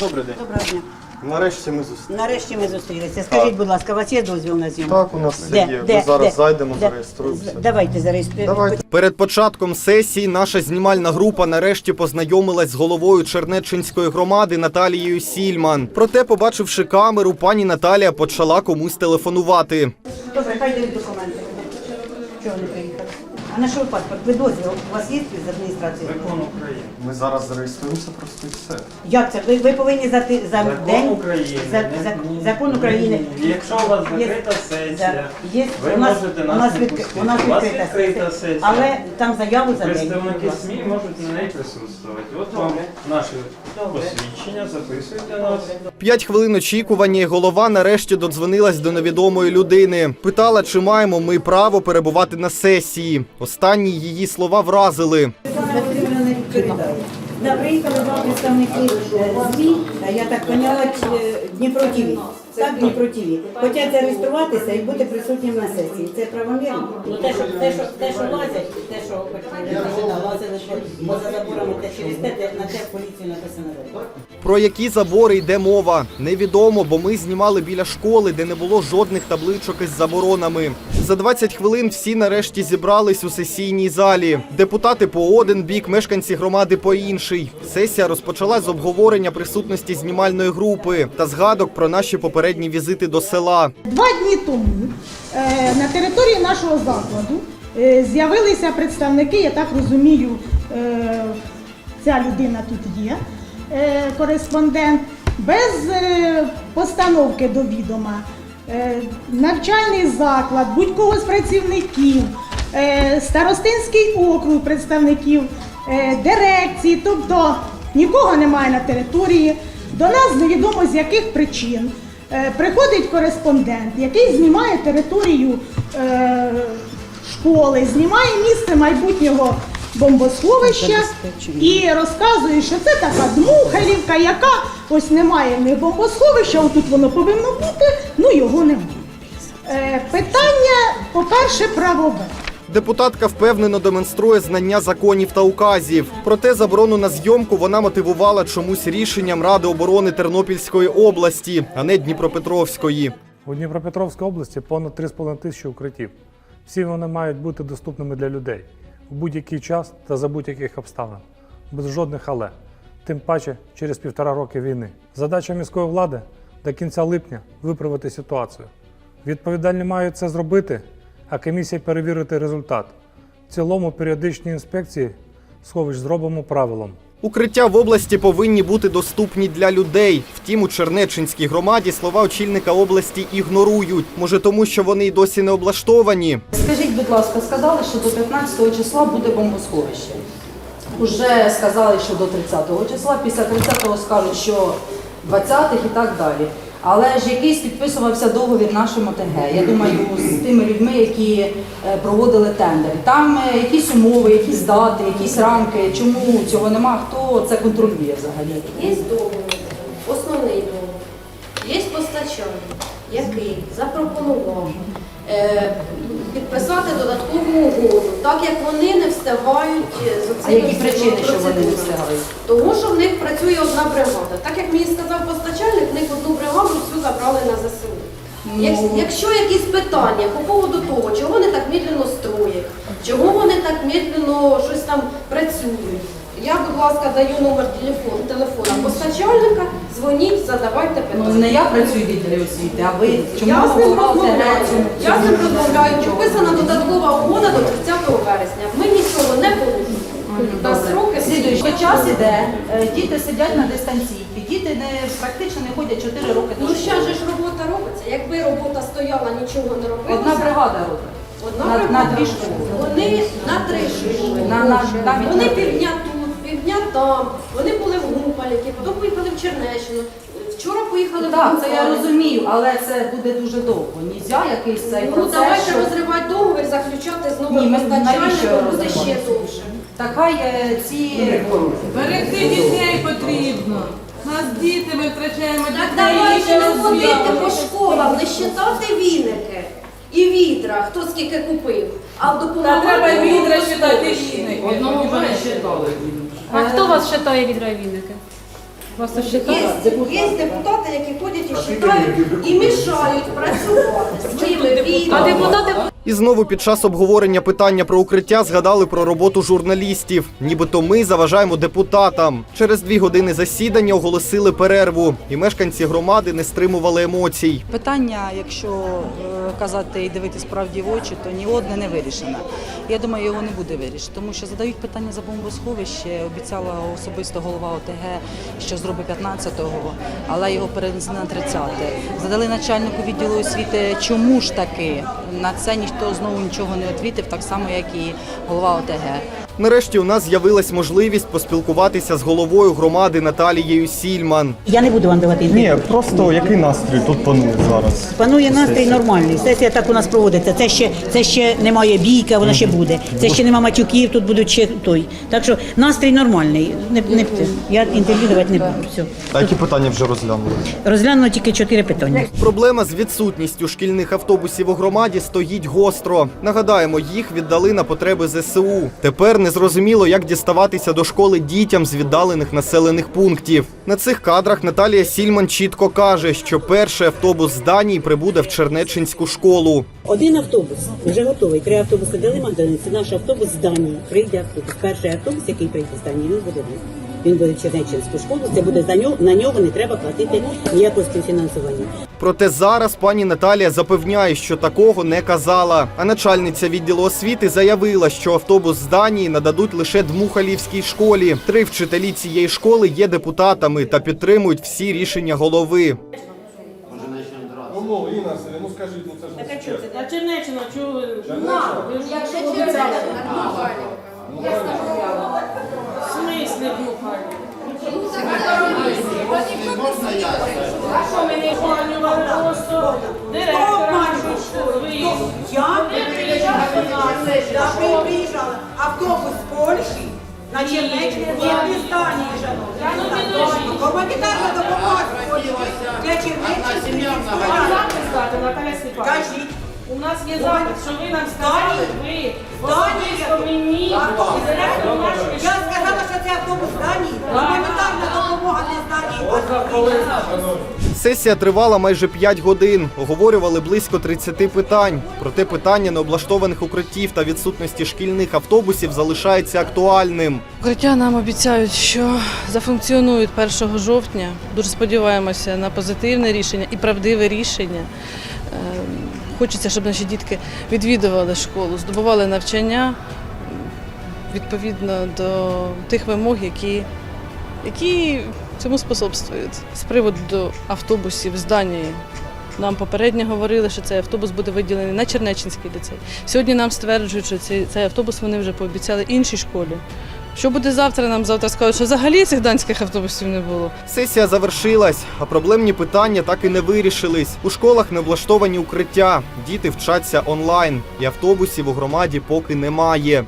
Добрий день. Доброго дня. Нарешті ми зустрілися. Нарешті ми зустрілися. Скажіть, будь ласка, у вас є дозвіл на зйомку? Так, у нас все є. Ми зараз зайдемо, зареєструємося. Давайте зареєструємо. Давайте. Перед початком сесії наша знімальна група нарешті познайомилась з головою Чернеччинської громади Наталією Сільман. Проте, побачивши камеру, пані Наталія почала комусь телефонувати. Добре, хай дають документи. Чого не? А на що ви паспорт? Ви дозвіл? У вас є з адміністрації? Закон України. Ми зараз зареєструємося просто і все. Як це? Ви, ви повинні за, ти- за Закон день? України. За, за, ні, закон України. ні. Якщо у вас Є- закрита сесія, є, ви у нас, можете у нас нас, не відкри- пустити. у нас У вас відкрита відкрита сесія. сесія. Але там заяву за день. представники будь ласка. СМІ можуть на неї присутствувати. От вам Добре. Посвідчення, записуйте нас. П'ять хвилин очікування, і голова нарешті додзвонилась до невідомої людини. Питала, чи маємо ми право перебувати на сесії. Останні її слова вразили. Приїхали два представники е, ЗМІ, я так поняла, е, ТВ. Так, Дніпро ТВ. Хочуть зареєструватися і бути присутнім на сесії. Це правомірно? Ну, те, що, те, що, те, що лазять, те, що лазили поза заборами, те через те, те- на те поліцію написано. Про які забори йде мова, невідомо, бо ми знімали біля школи, де не було жодних табличок із заборонами. За 20 хвилин всі нарешті зібрались у сесійній залі. Депутати по один бік, мешканці громади по інший. Сесія розпочалась з обговорення присутності знімальної групи та згадок про наші попередні візити до села. Два дні тому е, на території нашого закладу е, з'явилися представники, я так розумію, е, ця людина тут є, кореспондент, без постановки до відома. Навчальний заклад, будь-кого з працівників, старостинський округ представників, дирекції, тобто нікого немає на території. До нас невідомо з яких причин. Е, Приходить кореспондент, який знімає територію е, школи, знімає місце майбутнього бомбосховища і розказує, що це така Дмухалівка, яка ось немає в них бомбосховища, отут воно повинно бути, ну його немає. Е, питання, по-перше, правове. Депутатка впевнено демонструє знання законів та указів. Проте заборону на зйомку вона мотивувала чомусь рішенням Ради оборони Тернопільської області, а не Дніпропетровської. У Дніпропетровській області понад 3,5 тисячі укриттів. Всі вони мають бути доступними для людей в будь-який час та за будь-яких обставин, без жодних але, тим паче через півтора роки війни. Задача міської влади до кінця липня виправити ситуацію. Відповідальні мають це зробити, а комісія перевірити результат. В цілому періодичні інспекції сховищ зробимо правилом. Укриття в області повинні бути доступні для людей. Втім, у Чернеччинській громаді слова очільника області ігнорують. Може, тому що вони й досі не облаштовані. Скажіть, будь ласка, сказали, що до 15 числа буде бомбосховище. Уже сказали, що до 30 числа, після 30-го скажуть, що 20-х і так далі. Але ж якийсь підписувався договір нашим ОТГ. Я думаю, з тими людьми, які е, проводили тендер. Там е, якісь умови, якісь дати, якісь рамки. Чому цього нема? Хто це контролює взагалі? Є договір, основний договір, є постачальник, який запропонував е, підписати додаткову угоду, так як вони не встигають е, з А які причини, що вони не встигають? Тому що в них працює одна бригада. Так як мені сказав постачальник, в них одну бригаду всю забрали на ЗСУ. Як- Ну. Якщо якісь питання по поводу того, чого вони так медленно строять, чого вони так медленно щось там працюють, я, будь ласка, даю номер телефону, телефона постачальника, дзвоніть, задавайте Ну питання. не я працюю в відділі освіти, а ви чому Я з ним голова розмовляю. ОТГ цьому- Я з ним розмовляю. Підписана додаткова угода до 30 вересня. Ми нічого не порушуємо. На сроки Слідуючий час іде, е, діти сидять на дистанційці, діти не практично не ходять 4 роки до Ну школи. ще ж робота робиться. Якби робота стояла, нічого не робилося. Одна бригада робить. Одна на, бригада. на дві школи. Вони на три школи. На- на- навіть вони на три. півдня тут, півдня там. Вони були в Гупаліки, потім поїхали в Чернеччину. Вчора поїхали в Так, це я розумію, але це буде дуже довго. Нельзя якийсь цей Ну процес. давайте що- розривати договір, заключати з Ні, новим ми- постачальником, навіщо буде ще довше. Так хай е, ці Берегти дітей потрібно. Нас діти, ми втрачаємо Так дітей. давайте не ходити по школам, не щитати віники і відра, хто скільки купив, а Та допомагати. треба відра бомбосховищу. считати віники. А хто вас считає відра віники? Просто ще Є, є депутати, які ходять і читають і мішають працювати своїми відео. І знову під час обговорення питання про укриття згадали про роботу журналістів. Нібито ми заважаємо депутатам. Через дві години засідання оголосили перерву, і мешканці громади не стримували емоцій. Питання, якщо е, казати і дивитись правді в очі, то ні одне не вирішено. Я думаю, його не буде вирішено, тому що задають питання за бомбосховище. Обіцяла особисто голова ОТГ, що зробить 15-го, але його перенесли на 30-те. Задали начальнику відділу освіти, чому ж таки на це ніхто знову нічого не відвітив, так само як і голова ОТГ. Нарешті у нас з'явилась можливість поспілкуватися з головою громади Наталією Сільман. Я не буду вам давати Ні, просто який настрій тут панує зараз? Панує настрій нормальний. Сесія так у нас проводиться. Це ще це ще немає бійка, вона ще буде. Це ще нема матюків, тут будуть ще той. Так що настрій нормальний. Не, не я інтерв'ю давати не буду. Все. А які питання вже розглянули? Розглянуло тільки чотири питання. Проблема з відсутністю шкільних автобусів у громаді стоїть гостро. Нагадаємо, їх віддали на потреби ЗСУ. Тепер незрозуміло, як діставатися до школи дітям з віддалених населених пунктів. На цих кадрах Наталія Сільман чітко каже, що перший автобус з Данії прибуде в Чернеччинську школу. Один автобус вже готовий. Три автобуси дали Магдалині. Наш автобус з Данії. Прийде автобус. Перший автобус, який прийде з Данії, він буде. Він буде в Чернеччинську школу. Це буде за нього. На нього не треба платити ніякого співфінансування. Проте зараз пані Наталія запевняє, що такого не казала. А начальниця відділу освіти заявила, що автобус з Данії нададуть лише Дмухалівській школі. Три вчителі цієї школи є депутатами та підтримують всі рішення голови. На Чернеччину, чого? Якщо через це В смислі бухали? А що ми не обманювали просто директора нашої школи? Ви Я не приїжджали до Я приїжджала. Автобус з Польщі на Чернеччині не з Данії, Я ну підожіть. Гуманітарна допомога для Чернеччини. Кажіть. У нас є запис, що ви нам сказали, ви особисто мені директору нашої Я сказала, що це автобус з Данії. Сесія тривала майже 5 годин. Оговорювали близько 30 питань. Проте питання необлаштованих укриттів та відсутності шкільних автобусів залишається актуальним. Укриття нам обіцяють, що зафункціонують 1 жовтня. Дуже сподіваємося на позитивне рішення і правдиве рішення. Е, Хочеться, щоб наші дітки відвідували школу, здобували навчання відповідно до тих вимог, які, які цьому способствують. З приводу автобусів з Данії. Нам попередньо говорили, що цей автобус буде виділений на Чернеччинський ліцей. Сьогодні нам стверджують, що цей, цей автобус вони вже пообіцяли іншій школі. Що буде завтра? Нам завтра скажуть, що взагалі цих данських автобусів не було. Сесія завершилась, а проблемні питання так і не вирішились. У школах не облаштовані укриття. Діти вчаться онлайн, і автобусів у громаді поки немає.